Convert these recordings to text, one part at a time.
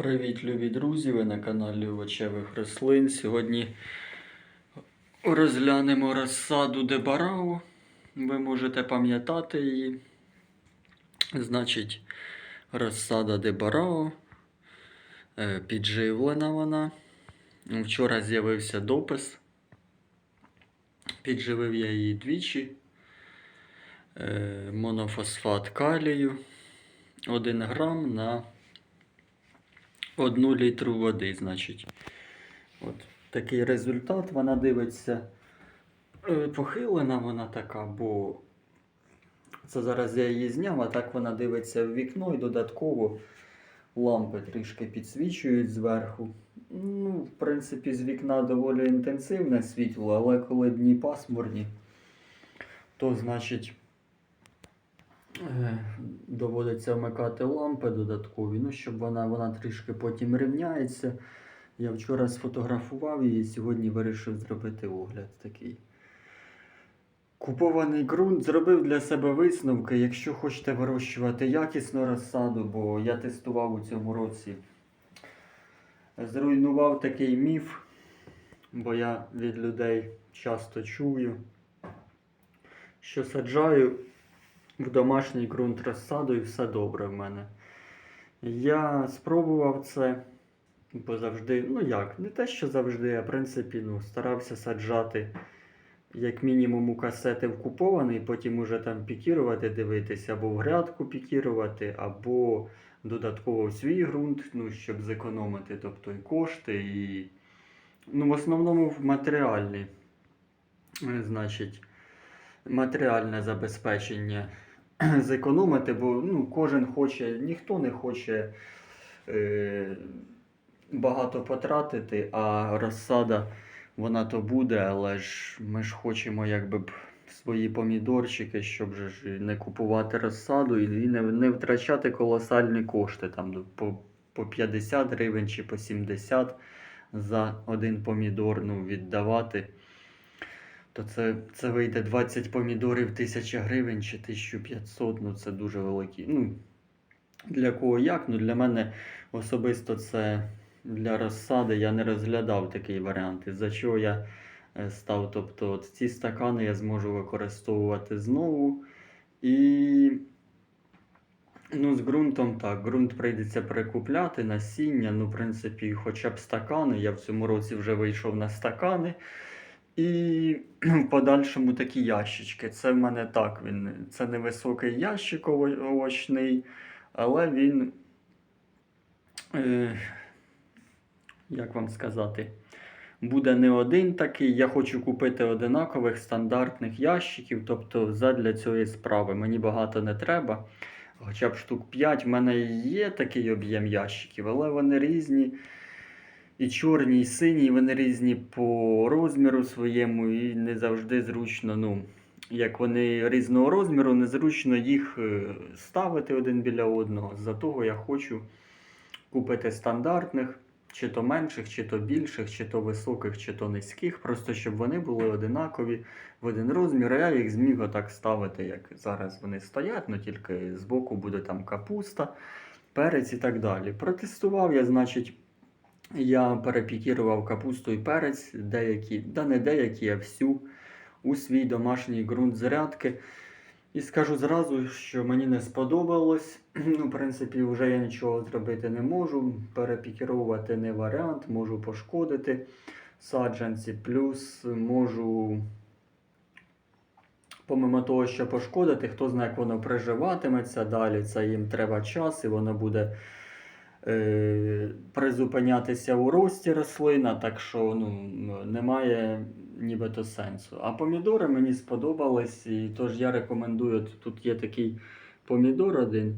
Привіт, любі друзі! Ви на каналі Овочевих рослин. Сьогодні розглянемо розсаду Дебарао. Ви можете пам'ятати її. Значить, розсада Дебарао. Е, Підживлена вона. Вчора з'явився допис. Підживив я її двічі. Е, Монофосфат калію 1 грам на одну літру води, значить. От такий результат. Вона дивиться е, похилена вона така, бо це зараз я її зняв, а так вона дивиться в вікно і додатково лампи трішки підсвічують зверху. Ну, в принципі, з вікна доволі інтенсивне світло, але коли дні пасмурні, то значить. Е, Доводиться вмикати лампи додаткові, ну, щоб вона, вона трішки потім рівняється. Я вчора сфотографував її, сьогодні вирішив зробити огляд такий. Купований ґрунт зробив для себе висновки. Якщо хочете вирощувати якісну розсаду, бо я тестував у цьому році, зруйнував такий міф, бо я від людей часто чую, що саджаю в домашній ґрунт розсаду і все добре в мене. Я спробував це, бо завжди, ну як, не те, що завжди, а в принципі, ну, старався саджати як мінімум у касети в купований, потім уже там пікірувати, дивитися, або в грядку пікірувати, або додатково в свій ґрунт, ну, щоб зекономити, тобто і кошти, і ну, в основному в матеріальні, е, значить, матеріальне забезпечення зекономити, бо ну, кожен хоче, ніхто не хоче е, багато потратити, а розсада вона то буде, але ж ми ж хочемо якби б свої помідорчики, щоб ж не купувати розсаду і не, не втрачати колосальні кошти там по, по 50 гривень чи по 70 за один помідор ну, віддавати то це, це вийде 20 помідорів 1000 гривень чи 1500, ну це дуже великі. Ну, Для кого як? Ну Для мене особисто це для розсади я не розглядав такий варіант. Із-за чого я е, став. Тобто от ці стакани я зможу використовувати знову. І ну, з ґрунтом так, ґрунт прийдеться прикупляти, насіння. Ну, в принципі, хоча б стакани. Я в цьому році вже вийшов на стакани. І в подальшому такі ящички. Це в мене так. він, Це невисокий ящик овочний, але він, е, як вам сказати, буде не один такий. Я хочу купити одинакових стандартних ящиків. Тобто задля цієї справи мені багато не треба. Хоча б штук 5 в мене є такий об'єм ящиків, але вони різні. І чорні, і сині, вони різні по розміру своєму, і не завжди зручно. ну, Як вони різного розміру, незручно їх е, ставити один біля одного. За того я хочу купити стандартних, чи то менших, чи то більших, чи то високих, чи то низьких. Просто щоб вони були одинакові в один розмір. А я їх зміг отак ставити, як зараз вони стоять, ну тільки збоку буде там капуста, перець і так далі. Протестував я, значить. Я перепікірував капусту і перець, деякі, да не деякі, а всю у свій домашній ґрунт зарядки. І скажу зразу, що мені не сподобалось. Ну, В принципі, вже я нічого зробити не можу. Перепікірувати не варіант, можу пошкодити саджанці, плюс можу, помимо того, що пошкодити, хто знає, як воно приживатиметься далі. Це їм треба час і воно буде призупинятися у рості рослина, так що ну, немає нібито сенсу. А помідори мені сподобались, і тож я рекомендую. Тут є такий помідор один.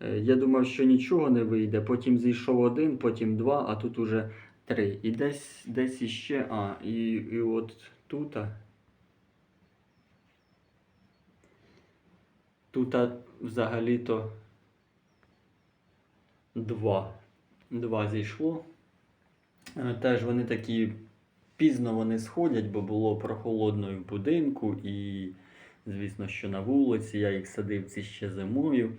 Е, я думав, що нічого не вийде. Потім зійшов один, потім два, а тут уже три. І десь десь іще. А, і, і от тут. Тут взагалі-то Два. Два зійшло. Е, теж вони такі пізно вони сходять, бо було прохолодно в будинку і, звісно, що на вулиці. Я їх садив ці ще зимою,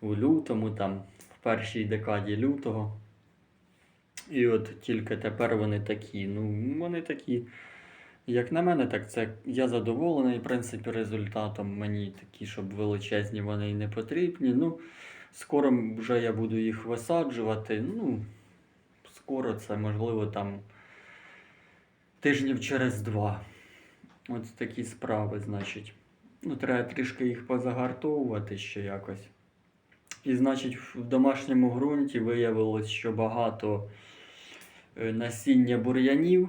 у лютому, там, в першій декаді лютого. І от тільки тепер вони такі. Ну, вони такі. Як на мене, так це я задоволений, в принципі, результатом. Мені такі, щоб величезні вони і не потрібні. Ну, скоро вже я буду їх висаджувати. Ну, скоро це можливо там тижнів через два. От такі справи, значить. Ну, треба трішки їх позагартовувати ще якось. І, значить, в домашньому ґрунті виявилось, що багато е, насіння бур'янів.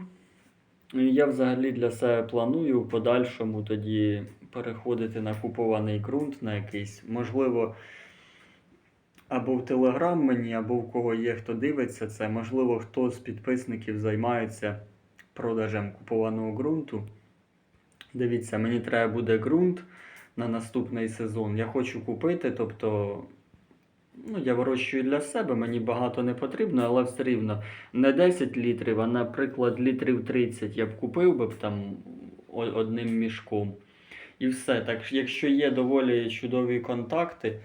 Я взагалі для себе планую в подальшому тоді переходити на купований ґрунт на якийсь. Можливо, або в Телеграм мені, або в кого є, хто дивиться це. Можливо, хто з підписників займається продажем купованого ґрунту. Дивіться, мені треба буде ґрунт на наступний сезон. Я хочу купити, тобто. Ну, я вирощую для себе, мені багато не потрібно, але все рівно не 10 літрів, а, наприклад, літрів 30 я б купив би там одним мішком. І все. Так, якщо є доволі чудові контакти,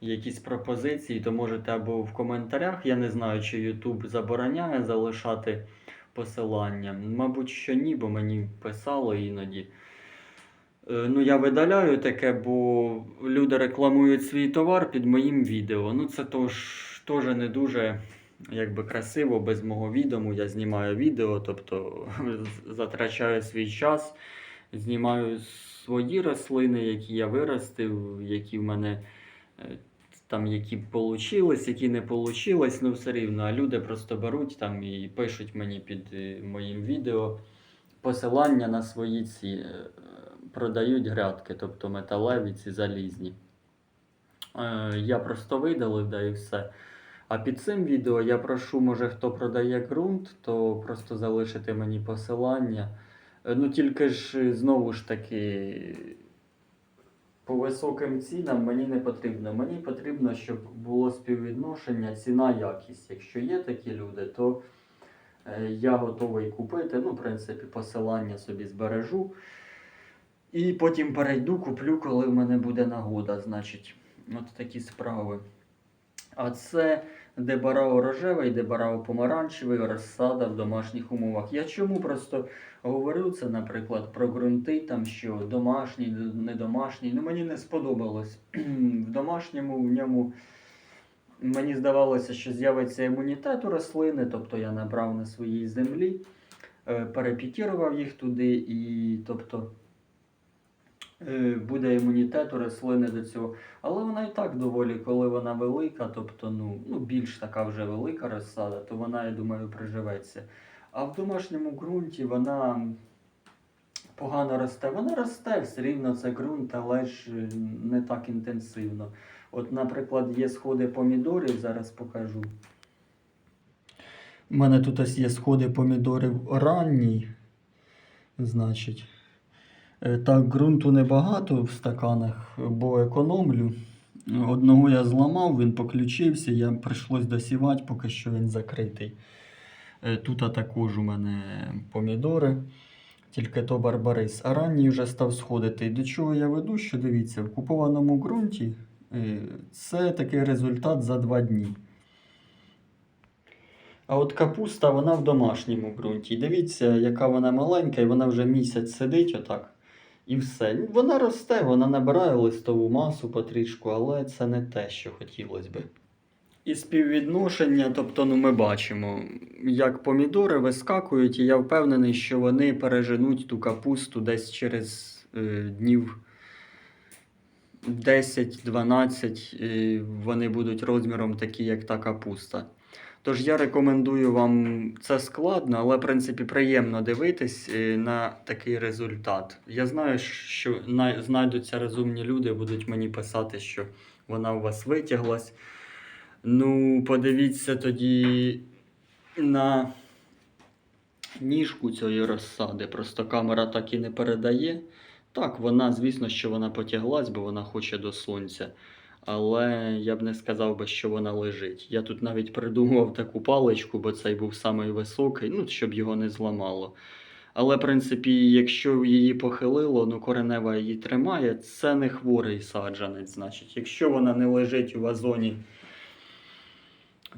якісь пропозиції, то можете або в коментарях, я не знаю, чи YouTube забороняє залишати посилання. Мабуть, що ні, бо мені писало іноді. Е, Ну, я видаляю таке, бо люди рекламують свій товар під моїм відео. Ну, це теж не дуже якби, красиво без мого відому. Я знімаю відео, тобто затрачаю свій час, знімаю свої рослини, які я виростив, які в мене там, які получились, які не получились, ну все рівно. А люди просто беруть там і пишуть мені під е, моїм відео посилання на свої ці е, продають грядки, тобто металеві ці залізні. Е, Я просто видалив, да і все. А під цим відео я прошу, може, хто продає ґрунт, то просто залишити мені посилання. Ну тільки ж знову ж таки. По високим цінам мені не потрібно. Мені потрібно, щоб було співвідношення ціна-якість. Якщо є такі люди, то е, я готовий купити. Ну, в принципі, посилання собі збережу. І потім перейду, куплю, коли в мене буде нагода. Значить, от такі справи. А це дебарао рожевий, дебарао помаранчевий, розсада в домашніх умовах. Я чому просто говорю це, наприклад, про ґрунти, там що домашній, не домашній. Ну мені не сподобалось. в домашньому в ньому мені здавалося, що з'явиться імунітет у рослини, тобто я набрав на своїй землі, е, перепікірував їх туди, і тобто буде імунітет у рослини до цього. Але вона і так доволі, коли вона велика, тобто ну, ну більш така вже велика розсада, то вона, я думаю, приживеться. А в домашньому ґрунті вона погано росте. Вона росте все рівно це ґрунт, але ж е, не так інтенсивно. От, наприклад, є сходи помідорів, зараз покажу. У мене тут ось є сходи помідорів ранні. Значить. Е, Так, ґрунту небагато в стаканах, бо економлю. Одного я зламав, він поключився, я прийшлось досівати, поки що він закритий. Е, Тут також у мене помідори, тільки то барбарис. А ранній вже став сходити. До чого я веду, що дивіться, в купованому ґрунті е, це такий результат за два дні. А от капуста, вона в домашньому ґрунті. Дивіться, яка вона маленька, і вона вже місяць сидить отак. І все. Вона росте, вона набирає листову масу потрішку, але це не те, що хотілося би. І співвідношення, тобто, ну ми бачимо, як помідори вискакують, і я впевнений, що вони переженуть ту капусту десь через е, днів 10-12, і вони будуть розміром такі, як та капуста. Тож я рекомендую вам це складно, але в принципі приємно дивитись е, на такий результат. Я знаю, що знайдуться розумні люди, будуть мені писати, що вона у вас витяглась. Ну, подивіться тоді на ніжку цієї розсади. Просто камера так і не передає. Так, вона, звісно, що вона потяглась, бо вона хоче до сонця. Але я б не сказав би, що вона лежить. Я тут навіть придумав таку паличку, бо цей був самий високий, ну, щоб його не зламало. Але, в принципі, якщо її похилило, ну коренева її тримає, це не хворий саджанець. Значить, якщо вона не лежить у вазоні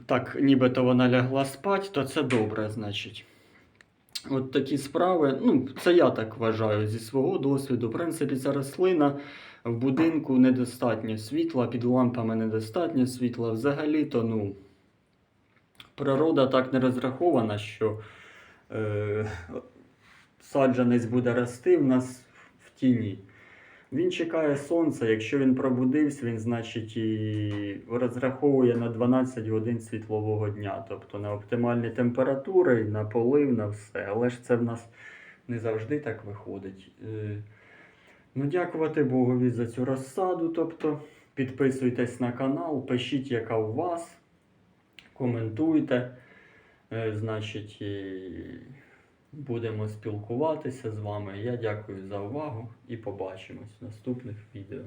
так нібито вона лягла спать, то це добре, значить. От такі справи, ну, це я так вважаю зі свого досвіду. В принципі, ця рослина в будинку недостатньо світла, під лампами недостатньо світла. Взагалі, то ну, природа так не розрахована, що е, саджанець буде рости в нас в тіні. Він чекає сонця, якщо він пробудився, він, значить, і розраховує на 12 годин світлового дня, тобто на оптимальні температури, на полив, на все. Але ж це в нас не завжди так виходить. Е, Ну, дякувати Богові за цю розсаду. Тобто, підписуйтесь на канал, пишіть, яка у вас, коментуйте. Е, Значить, будемо спілкуватися з вами. Я дякую за увагу і побачимось в наступних відео.